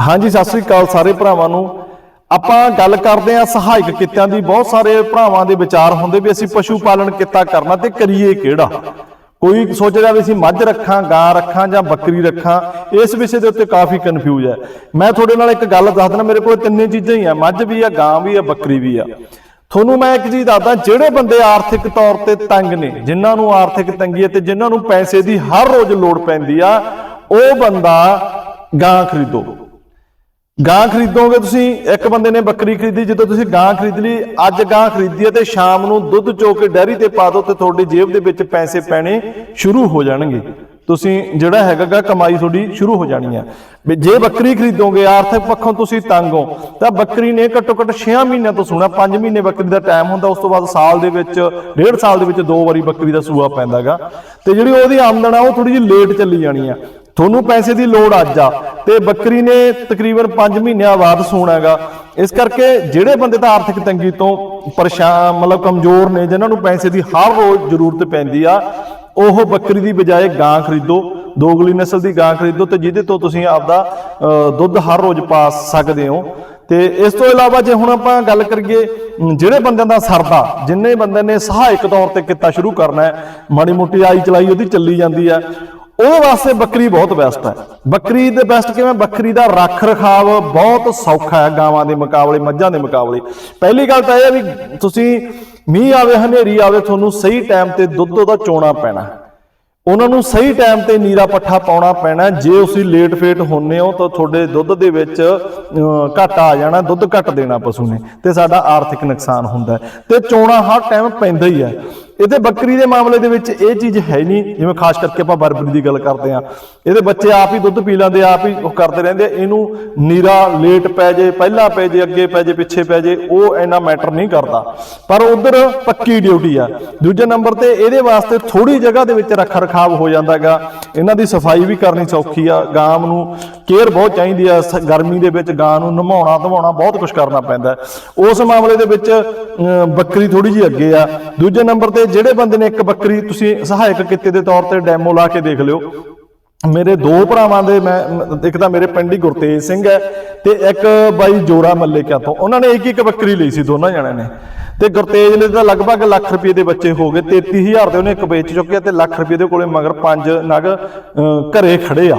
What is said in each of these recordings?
ਹਾਂਜੀ, ਸਤਿ ਸ੍ਰੀ ਅਕਾਲ ਸਾਰੇ ਭਰਾਵਾਂ ਨੂੰ। ਆਪਾਂ ਗੱਲ ਕਰਦੇ ਆ ਸਹਾਇਕ ਕਿੱਤਿਆਂ ਦੀ। ਬਹੁਤ ਸਾਰੇ ਭਰਾਵਾਂ ਦੇ ਵਿਚਾਰ ਹੁੰਦੇ ਵੀ ਅਸੀਂ ਪਸ਼ੂ ਪਾਲਣ ਕਿੱਤਾ ਕਰਨਾ ਤੇ ਕਰੀਏ ਕਿਹੜਾ? ਕੋਈ ਸੋਚ ਰਿਹਾ ਵੀ ਅਸੀਂ ਮੱਝ ਰੱਖਾਂ, ਗਾਂ ਰੱਖਾਂ ਜਾਂ ਬੱਕਰੀ ਰੱਖਾਂ, ਇਸ ਵਿਸ਼ੇ ਦੇ ਉੱਤੇ ਕਾਫੀ ਕਨਫਿਊਜ਼ ਹੈ। ਮੈਂ ਤੁਹਾਡੇ ਨਾਲ ਇੱਕ ਗੱਲ ਦੱਸ ਦਿੰਦਾ ਮੇਰੇ ਕੋਲ ਤਿੰਨੇ ਚੀਜ਼ਾਂ ਹੀ ਆ। ਮੱਝ ਵੀ ਆ, ਗਾਂ ਵੀ ਆ, ਬੱਕਰੀ ਵੀ ਆ। ਤੁਹਾਨੂੰ ਮੈਂ ਇੱਕ ਚੀਜ਼ ਦੱਸਦਾ, ਜਿਹੜੇ ਬੰਦੇ ਆਰਥਿਕ ਤੌਰ ਤੇ ਤੰਗ ਨੇ, ਜਿਨ੍ਹਾਂ ਨੂੰ ਆਰਥਿਕ ਤੰਗੀ ਹੈ ਤੇ ਜਿਨ੍ਹਾਂ ਨੂੰ ਪੈਸੇ ਦੀ ਹਰ ਰੋਜ਼ ਲੋੜ ਪੈਂਦੀ ਆ, ਉਹ ਬੰਦਾ ਗਾਂ ਖਰੀਦੋ। ਗਾਂ ਖਰੀਦੋਗੇ ਤੁਸੀਂ? ਇੱਕ ਬੰਦੇ ਨੇ ਬੱਕਰੀ ਖਰੀਦੀ, ਜਦੋਂ ਤੁਸੀਂ ਗਾਂ ਖਰੀਦ ਲਈ, ਅੱਜ ਗਾਂ ਖਰੀਦੀ ਹੈ ਤੇ ਸ਼ਾਮ ਨੂੰ ਦੁੱਧ ਚੋ ਕੇ ਡੈਰੀ ਤੇ ਪਾ ਦਿਓ ਤੇ ਤੁਹਾਡੀ ਜੇਬ ਦੇ ਵਿੱਚ ਪੈਸੇ ਪੈਣੇ ਸ਼ੁਰੂ ਹੋ ਜਾਣਗੇ। ਤੁਸੀਂ ਜਿਹੜਾ ਹੈਗਾ ਗਾ, ਕਮਾਈ ਤੁਹਾਡੀ ਸ਼ੁਰੂ ਹੋ ਜਾਣੀ ਆ। ਵੀ ਜੇ ਬੱਕਰੀ ਖਰੀਦੋਗੇ, ਆਰਥਿਕ ਪੱਖੋਂ ਤੁਸੀਂ ਤੰਗ ਹੋ, ਤਾਂ ਬੱਕਰੀ ਨੇ ਘੱਟੋ ਘੱਟ 6 ਮਹੀਨਿਆਂ ਤੋਂ ਸੂਣਾ 5 ਮਹੀਨੇ ਬੱਕਰੀ ਦਾ ਟਾਈਮ ਹੁੰਦਾ, ਉਸ ਤੋਂ ਬਾਅਦ ਸਾਲ ਦੇ ਵਿੱਚ, ਡੇਢ ਸਾਲ ਦੇ ਵਿੱਚ ਦੋ ਵਾਰੀ ਬੱਕਰੀ ਦਾ ਸੂਆ ਪੈਂਦਾਗਾ ਤੇ ਜਿਹੜੀ ਉਹਦੀ ਆਮਦਨ ਆ, ਉਹ ਥੋੜੀ ਜਿਹੀ ਲੇਟ ਚੱਲੀ ਜਾਣੀ ਆ। ਤੁਹਾਨੂੰ ਪੈਸੇ ਦੀ ਲੋੜ ਅੱਜ ਆ। ਤੇ ਬੱਕਰੀ ਨੇ ਤਕਰੀਬਨ 5 ਮਹੀਨਿਆਂ ਬਾਅਦ ਸੂਣਾ ਹੈਗਾ। ਇਸ ਕਰਕੇ ਜਿਹੜੇ ਬੰਦੇ ਤਾਂ ਆਰਥਿਕ ਤੰਗੀ ਤੋਂ ਪਰੇਸ਼ਾਨ ਮਤਲਬ ਕਮਜ਼ੋਰ ਨੇ ਜਿਨ੍ਹਾਂ ਨੂੰ ਪੈਸੇ ਦੀ ਹਰ ਰੋਜ਼ ਜ਼ਰੂਰਤ ਪੈਂਦੀ ਆ ਉਹ ਬੱਕਰੀ ਦੀ ਬਜਾਏ ਗਾਂ ਖਰੀਦੋ ਦੋਗਲੀ ਨਸਲ ਦੀ ਗਾਂ ਖਰੀਦੋ ਤੇ ਜਿਹਦੇ ਤੋਂ ਤੁਸੀਂ ਆਪਦਾ ਅ, ਦੁੱਧ ਹਰ ਰੋਜ਼ ਪਾ ਸਕਦੇ ਹੋ। ਤੇ ਇਸ ਤੋਂ ਇਲਾਵਾ ਜੇ ਹੁਣ ਆਪਾਂ ਗੱਲ ਕਰੀਏ ਜਿਹੜੇ ਬੰਦਿਆਂ ਦਾ ਸਰਦਾ ਜਿੰਨੇ ਬੰਦੇ ਨੇ ਸਹਾਇਕ ਤੌਰ ਤੇ ਕਿੱਤਾ ਸ਼ੁਰੂ ਕਰਨਾ ਹੈ ਮਾੜੀ ਮੋਟੀ ਆਈ ਚਲਾਈ ਉਹਦੀ ਚੱਲੀ ਜਾਂਦੀ ਹੈ। ਉਹਦੇ ਵਾਸਤੇ ਬੱਕਰੀ ਬਹੁਤ ਬੈਸਟ ਹੈ। ਬੱਕਰੀ ਦੇ ਬੈਸਟ ਕਿਵੇਂ? ਬੱਕਰੀ ਦਾ ਰੱਖ ਰਖਾਵ ਬਹੁਤ ਸੌਖਾ ਹੈ ਗਾਵਾਂ ਦੇ ਮੁਕਾਬਲੇ, ਮੱਝਾਂ ਦੇ ਮੁਕਾਬਲੇ। ਪਹਿਲੀ ਗੱਲ ਤਾਂ ਇਹ ਹੈ ਵੀ ਤੁਸੀਂ ਮੀਂਹ ਆਵੇ, ਹਨੇਰੀ ਆਵੇ, ਤੁਹਾਨੂੰ ਸਹੀ ਟਾਈਮ ਤੇ ਦੁੱਧ ਉਹਦਾ ਚੋਣਾ ਪੈਣਾ। ਉਹਨਾਂ ਨੂੰ ਸਹੀ ਟਾਈਮ ਤੇ ਨੀਰਾ ਪੱਠਾ ਪਾਉਣਾ ਪੈਣਾ ਜੇ ਤੁਸੀਂ ਲੇਟ ਫੇਟ ਹੁੰਨੇ ਹੋ ਤਾਂ ਤੁਹਾਡੇ ਦੁੱਧ ਦੇ ਵਿੱਚ ਘਾਟਾ ਆ ਜਾਣਾ, ਦੁੱਧ ਘੱਟ ਦੇਣਾ ਪਸ਼ੂ ਨੇ। ਤੇ ਸਾਡਾ ਆਰਥਿਕ ਨੁਕਸਾਨ ਹੁੰਦਾ ਹੈ। ਤੇ ਚੋਣਾ ਹਰ ਟਾਈਮ ਪੈਂਦਾ ਹੀ ਹੈ। ਇਹਦੇ ਬੱਕਰੀ ਦੇ ਮਾਮਲੇ ਦੇ ਵਿੱਚ ਇਹ ਚੀਜ਼ ਹੈ ਨਹੀਂ, ਜਿਵੇਂ ਖਾਸ ਕਰਕੇ ਆਪਾਂ ਬਰਬਰੀ ਦੀ ਗੱਲ ਕਰਦੇ ਆ ਇਹਦੇ ਬੱਚੇ ਆਪ ਹੀ ਦੁੱਧ ਪੀ ਲੈਂਦੇ, ਆਪ ਹੀ ਉਹ ਕਰਦੇ ਰਹਿੰਦੇ ਇਹਨੂੰ ਨੀਰਾ ਲੇਟ ਪੈ ਜੇ, ਪਹਿਲਾਂ ਪੈ ਜੇ, ਅੱਗੇ ਪੈ ਜੇ, ਪਿੱਛੇ ਪੈ ਜੇ, ਉਹ ਇੰਨਾ ਮੈਟਰ ਨਹੀਂ ਕਰਦਾ। ਪਰ ਉਧਰ ਪੱਕੀ ਡਿਊਟੀ ਆ। ਦੂਜੇ ਨੰਬਰ ਤੇ ਇਹਦੇ ਵਾਸਤੇ ਥੋੜੀ ਜਗ੍ਹਾ ਦੇ ਵਿੱਚ ਰੱਖ ਰਖਾਵ ਹੋ ਜਾਂਦਾਗਾ ਇਹਨਾਂ ਦੀ ਸਫ਼ਾਈ ਵੀ ਕਰਨੀ ਸੌਖੀ ਆ। ਗਾਂ ਨੂੰ ਕੇਅਰ ਬਹੁਤ ਚਾਹੀਦੀ ਆ। ਸ- ਗਰਮੀ ਦੇ ਵਿੱਚ ਗਾਂ ਨੂੰ ਨਮਾਉਣਾ, ਧਵਾਉਣਾ ਬਹੁਤ ਕੁਝ ਕਰਨਾ ਪੈਂਦਾ। ਉਸ ਮਾਮਲੇ ਦੇ ਵਿੱਚ ਬੱਕਰੀ ਥੋੜੀ ਜਿਹੀ ਅੱਗੇ ਆ। ਦੂਜੇ ਨੰਬਰ ਤੇ ਜਿਹੜੇ ਬੰਦੇ ਨੇ ਇੱਕ ਬੱਕਰੀ ਤੁਸੀਂ ਸਹਾਇਕ ਕਿੱਤੇ ਦੇ ਤੌਰ ਤੇ ਡੈਮੋ ਲਾ ਕੇ ਦੇਖ ਲਿਓ। ਮੇਰੇ ਦੋ ਭਰਾਵਾਂ ਦੇ ਮੈਂ ਇੱਕ ਤਾਂ ਮੇਰੇ ਪਿੰਡ ਹੀ ਗੁਰਤੇਜ ਸਿੰਘ ਹੈ ਤੇ ਇੱਕ ਬਾਈ ਜੋਰਾ ਮੱਲੇ ਕਿਆ ਤੋਂ। ਉਹਨਾਂ ਨੇ ਇੱਕ ਇੱਕ ਬੱਕਰੀ ਲਈ ਸੀ ਦੋਨਾਂ ਜਣਿਆਂ ਨੇ। ਤੇ ਗੁਰਤੇਜ ਨੇ ਤਾਂ ਲਗਭਗ ਲੱਖ ਰੁਪਏ ਦੇ ਬੱਚੇ ਹੋ ਗਏ 33000 ਦੇ ਉਹਨੇ ਇੱਕ ਵੇਚ ਚੁੱਕਿਆ ਤੇ ਲੱਖ ਰੁਪਏ ਦੇ ਕੋਲੇ ਮਗਰ ਪੰਜ ਨਗ ਅਹ, ਘਰੇ ਖੜੇ ਆ।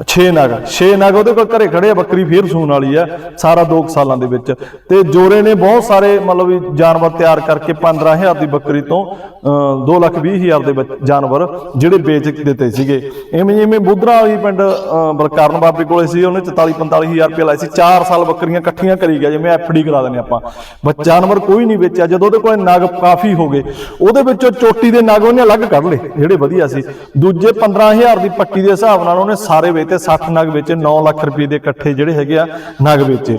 6 ਨਗ 6 ਨਗ ਉਹਦੇ ਕੋਲ ਘਰੇ ਖੜੇ ਆ ਬੱਕਰੀ ਫੇਰ ਸੂਣ ਵਾਲੀ ਆ ਸਾਰਾ 2 ਸਾਲਾਂ ਦੇ ਵਿੱਚ। ਤੇ ਜੋਰੇ ਨੇ ਬਹੁਤ ਸਾਰੇ ਮਤਲਬ ਵੀ ਜਾਨਵਰ ਤਿਆਰ ਕਰਕੇ 15000 ਦੀ ਬੱਕਰੀ ਤੋਂ 2 ਲੱਖ 20 ਹਜ਼ਾਰ ਦੇ ਵਿੱਚ ਜਾਨਵਰ ਜਿਹੜੇ ਵੇਚ ਦਿੱਤੇ ਸੀਗੇ। ਐਵੇਂ ਜਿਵੇਂ ਬੁੱਧਰਾ ਵਾਲੀ ਪਿੰਡ ਅਹ, ਬਾਬੇ ਕੋਲੇ ਸੀ ਉਹਨੇ 44 45000 ਰੁਪਏ ਲਾਏ ਸੀ। 4 ਸਾਲ ਬੱਕਰੀਆਂ ਇਕੱਠੀਆਂ ਕਰੀ ਗਿਆ ਜਿਵੇਂ ਐਫਡੀ ਕਰਾ ਦਿੰਦੇ ਆਪਾਂ। ਬਸ ਜਾਨਵਰ ਕੋਈ ਨਹੀਂ ਵੇਚਿਆ ਜਦੋਂ ਉਹਦੇ ਕੋਲ ਨਗ ਕਾਫੀ ਹੋ ਗਏ ਉਹਦੇ ਵਿੱਚੋਂ ਚੋਟੀ ਦੇ ਨਗ ਉਹਨੇ ਅਲੱਗ ਕੱਢ ਲਏ ਜਿਹੜੇ ਵਧੀਆ ਸੀ। ਦੂਜੇ 15000 ਦੀ ਪੱਟੀ ਦੇ ਹਿਸਾਬ ਨਾਲ ਉਹਨੇ ਸਾਰੇ ਵੇਚ 60 ਨਗ ਵੇਚੇ 9 ਲੱਖ ਰੁਪਏ ਦੇ ਇਕੱਠੇ ਜਿਹੜੇ ਹੈਗੇ ਆ ਨਗ ਵੇਚੇ।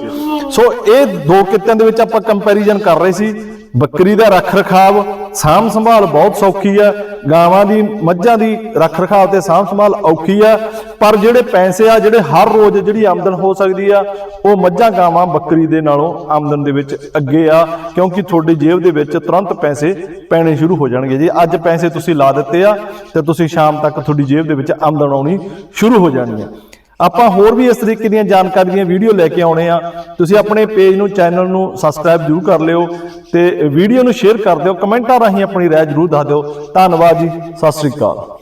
ਸੋ ਇਹ ਦੋ ਕਿੱਤਿਆਂ ਦੇ ਵਿੱਚ ਆਪਾਂ ਕੰਪੈਰੀਜ਼ਨ ਕਰ ਰਹੇ ਸੀ। ਬੱਕਰੀ ਦਾ ਰੱਖ ਰਖਾਵ ਸਾਂਭ ਸੰਭਾਲ ਬਹੁਤ ਸੌਖੀ ਆ। ਗਾਵਾਂ ਦੀ, ਮੱਝਾਂ ਦੀ ਰੱਖ ਰਖਾਵ ਤੇ ਸਾਂਭ ਸੰਭਾਲ ਔਖੀ ਆ। ਪਰ ਜਿਹੜੇ ਪੈਸੇ ਆ, ਜਿਹੜੇ ਹਰ ਰੋਜ਼ ਜਿਹੜੀ ਆਮਦਨ ਹੋ ਸਕਦੀ ਆ, ਉਹ ਮੱਝਾਂ, ਗਾਵਾਂ, ਬੱਕਰੀ ਦੇ ਨਾਲੋਂ ਆਮਦਨ ਦੇ ਵਿੱਚ ਅੱਗੇ ਆ। ਕਿਉਂਕਿ ਤੁਹਾਡੀ ਜੇਬ ਦੇ ਵਿੱਚ ਤੁਰੰਤ ਪੈਸੇ ਪੈਣੇ ਸ਼ੁਰੂ ਹੋ ਜਾਣਗੇ ਜੇ। ਅੱਜ ਪੈਸੇ ਤੁਸੀਂ ਲਾ ਦਿੱਤੇ ਆ ਤੇ ਤੁਸੀਂ ਸ਼ਾਮ ਤੱਕ ਤੁਹਾਡੀ ਜੇਬ ਦੇ ਵਿੱਚ ਆਮਦਨ ਆਉਣੀ ਸ਼ੁਰੂ ਹੋ ਜਾਣੀ ਆ। ਆਪਾਂ ਹੋਰ ਵੀ ਇਸ ਤਰੀਕੇ ਦੀਆਂ ਜਾਣਕਾਰੀ ਦੀਆਂ ਵੀਡੀਓ ਲੈ ਕੇ ਆਉਣੇ ਆ। ਤੁਸੀਂ ਆਪਣੇ ਪੇਜ ਨੂੰ, ਚੈਨਲ ਨੂੰ ਸਬਸਕ੍ਰਾਈਬ ਜ਼ਰੂਰ ਕਰ ਲਿਓ। ਤੇ ਵੀਡੀਓ ਨੂੰ ਸ਼ੇਅਰ ਕਰ ਦਿਓ, ਕਮੈਂਟਾਂ ਰਾਹੀਂ ਆਪਣੀ ਰਾਏ ਜ਼ਰੂਰ ਦੱਸ ਦਿਓ। ਧੰਨਵਾਦ ਜੀ, ਸਤਿ ਸ੍ਰੀ ਅਕਾਲ।